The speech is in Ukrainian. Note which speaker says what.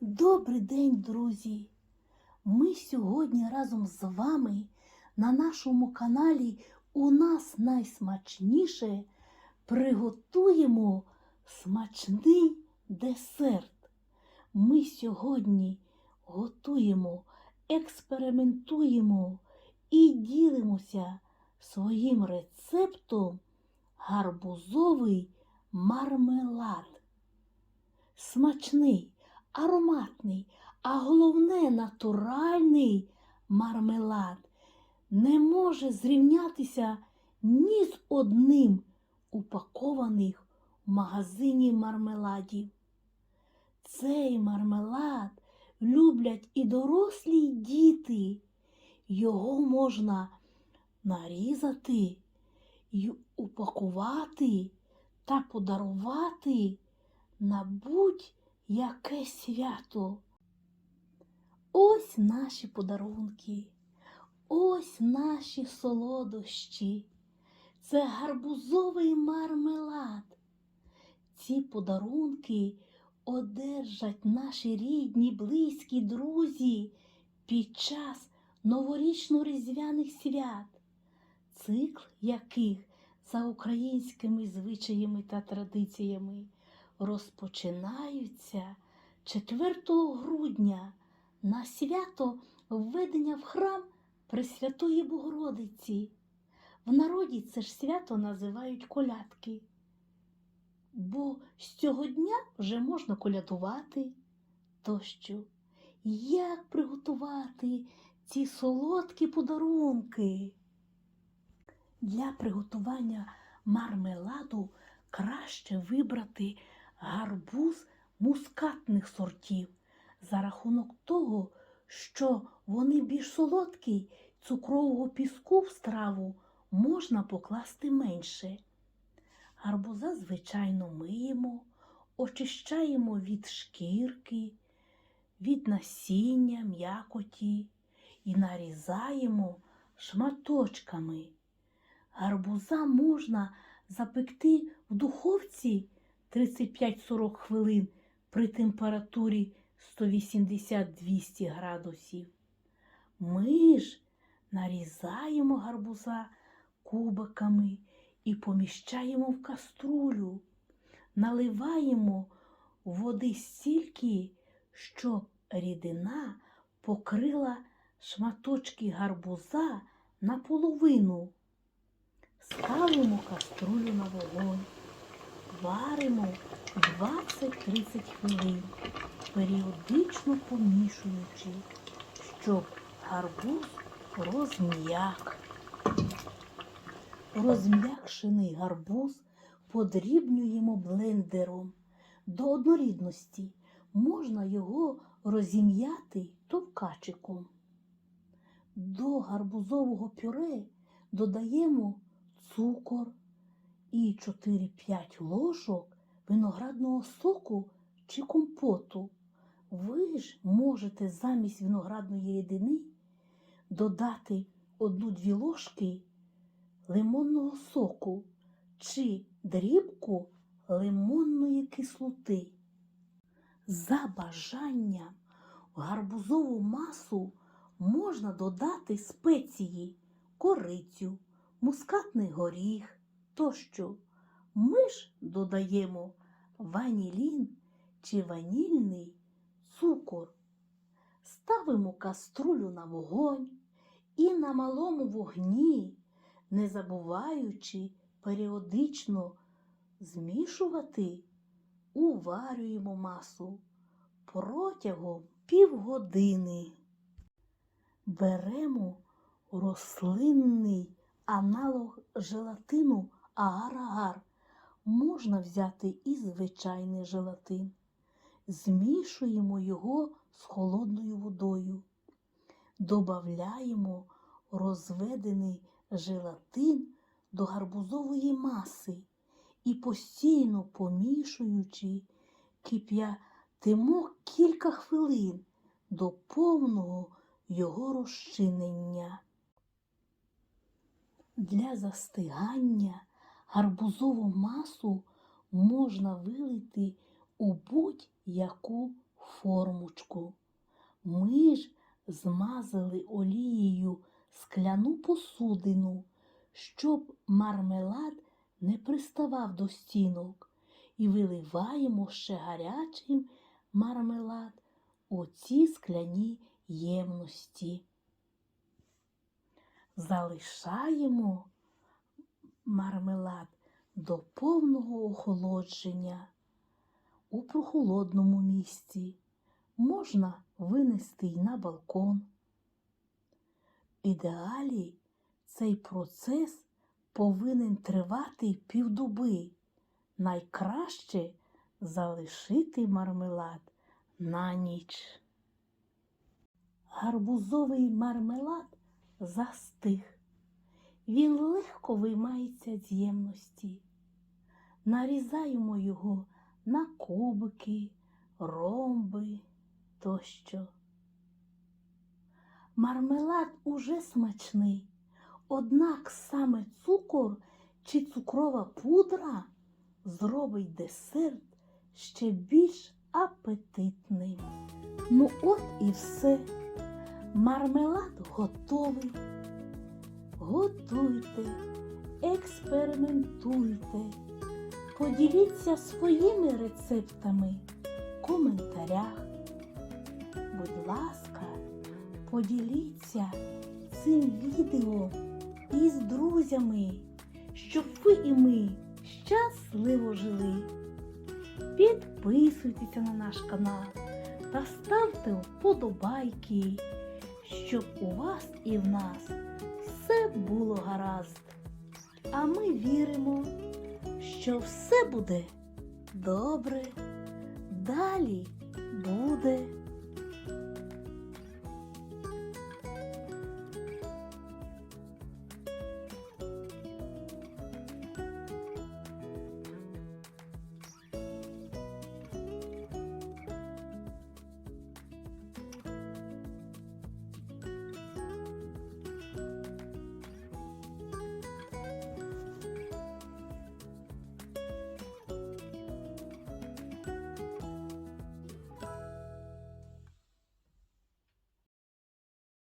Speaker 1: Добрий день, друзі! Ми сьогодні разом з вами на нашому каналі У нас найсмачніше приготуємо смачний десерт. Ми сьогодні готуємо, експериментуємо і ділимося своїм рецептом гарбузовий мармелад. Смачний, ароматний, а головне натуральний мармелад не може зрівнятися ні з одним упакованих в магазині мармеладів. Цей мармелад люблять і дорослі, і діти. Його можна нарізати й упакувати та подарувати на будь-яке свято. Ось наші подарунки, ось наші солодощі. Це гарбузовий мармелад. Ці подарунки одержать наші рідні, близькі друзі під час новорічно-різдвяних свят, цикл яких за українськими звичаями та традиціями розпочинаються 4 грудня на свято введення в храм Пресвятої Богородиці. В народі це ж свято називають колядки, бо з цього дня вже можна колядувати тощо. Як приготувати ці солодкі подарунки? Для приготування мармеладу краще вибрати гарбуз мускатних сортів за рахунок того, що вони більш солодкі, цукрового піску в страву можна покласти менше. Гарбуза, звичайно, миємо, очищаємо від шкірки, від насіння, м'якоті і нарізаємо шматочками. Гарбуза можна запекти в духовці 35-40 хвилин при температурі 180-200 градусів. Ми ж нарізаємо гарбуза кубиками і поміщаємо в каструлю, наливаємо води стільки, щоб рідина покрила шматочки гарбуза наполовину. Ставимо каструлю на вогонь, варимо 20-30 хвилин, періодично помішуючи, щоб гарбуз розм'як. Розм'якшений гарбуз подрібнюємо блендером до однорідності. Можна його розім'яти товкачиком. До гарбузового пюре додаємо цукор і 4-5 ложок виноградного соку чи компоту. Ви ж можете замість виноградної рідини додати 1-2 ложки лимонного соку чи дрібку лимонної кислоти. За бажанням гарбузову масу можна додати спеції, корицю, мускатний горіх тощо. Ми ж додаємо ванілін чи ванільний цукор. Ставимо каструлю на вогонь і на малому вогні, не забуваючи періодично змішувати, уварюємо масу протягом півгодини. Беремо рослинний аналог желатину агар-агар. Можна взяти і звичайний желатин. Змішуємо його з холодною водою. Добавляємо розведений желатин до гарбузової маси і постійно помішуючи, кип'ятимо кілька хвилин до повного його розчинення. Для застигання гарбузову масу можна вилити у будь-яку формочку. Ми ж змазали олією скляну посудину, щоб мармелад не приставав до стінок, і виливаємо ще гарячим мармелад у ці скляні ємності. Залишаємо мармелад до повного охолодження у прохолодному місці. Можна винести й на балкон. В ідеалі цей процес повинен тривати півдоби. Найкраще залишити мармелад на ніч. Гарбузовий мармелад застиг. Він легко виймається з ємності. Нарізаємо його на кубики, ромби тощо. Мармелад уже смачний, однак саме цукор чи цукрова пудра зробить десерт ще більш апетитним. Ну от і все. Мармелад готовий. Готуйте, експериментуйте, поділіться своїми рецептами в коментарях. Будь ласка, поділіться цим відео із друзями, щоб ви і ми щасливо жили. Підписуйтеся на наш канал та ставте вподобайки, щоб у вас і в нас все було гаразд. А ми віримо, що все буде добре. Далі буде